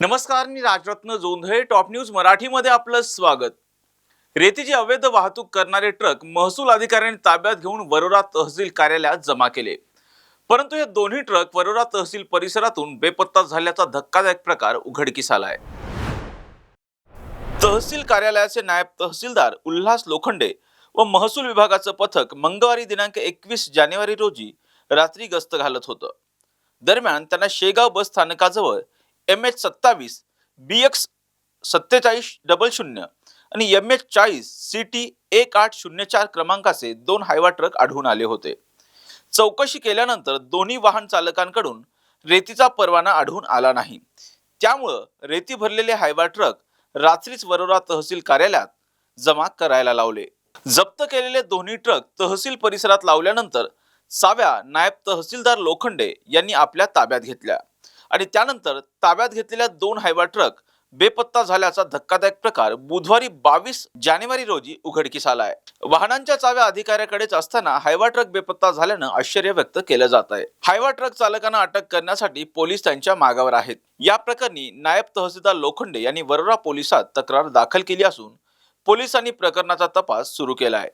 नमस्कार मी Rajratna Jondhale top news मराठीमध्ये आपलं स्वागत. रेतीची अवैध वाहतूक करणारे ट्रक महसूल अधिकाऱ्यांनी ताब्यात घेऊन वरोरा तहसील कार्यालयात जमा केले. परंतु हे दोन्ही ट्रक वरोरा तहसील परिसरातून बेपत्ता झाल्याचा धक्कादायक प्रकार उघडकीस आला आहे तहसील कार्यालयाचे नायब तहसीलदार उल्हास लोखंडे व महसूल विभागाचं पथक मंगळवारी दिनांक एकवीस जानेवारी रोजी रात्री गस्त घालत होतं. दरम्यान त्यांना शेगाव बस स्थानकाजवळ एम एच सत्तावीस बी एक्स सत्तेचाळीस डबल शून्य आणि एम एच चाळीस सी टी एक आठ शून्य चार क्रमांकाचे दोन हायवा ट्रक आढळून आले होते. चौकशी केल्यानंतर दोन्ही वाहन चालकांकडून रेतीचा परवाना आढळून आला नाही. त्यामुळं रेती भरलेले हायवा ट्रक रात्रीच वरोरा तहसील कार्यालयात जमा करायला लावले. जप्त केलेले दोन्ही ट्रक तहसील परिसरात लावल्यानंतर साव्या नायब तहसीलदार लोखंडे यांनी आपल्या ताब्यात घेतल्या. आणि त्यानंतर ताब्यात घेतलेल्या दोन हायवा ट्रक बेपत्ता झाल्याचा धक्कादायक प्रकार बुधवारी बावीस जानेवारी रोजी उघडकीस आलाय. वाहनांच्या चाव्या अधिकाऱ्याकडेच असताना हायवा ट्रक बेपत्ता झाल्यानं आश्चर्य व्यक्त केलं जात आहे. हायवा ट्रक चालकांना अटक करण्यासाठी पोलीस त्यांच्या मागावर आहेत. या प्रकरणी नायब तहसीलदार लोखंडे यांनी वरोरा पोलिसात तक्रार दाखल केली असून पोलिसांनी प्रकरणाचा तपास सुरू केला आहे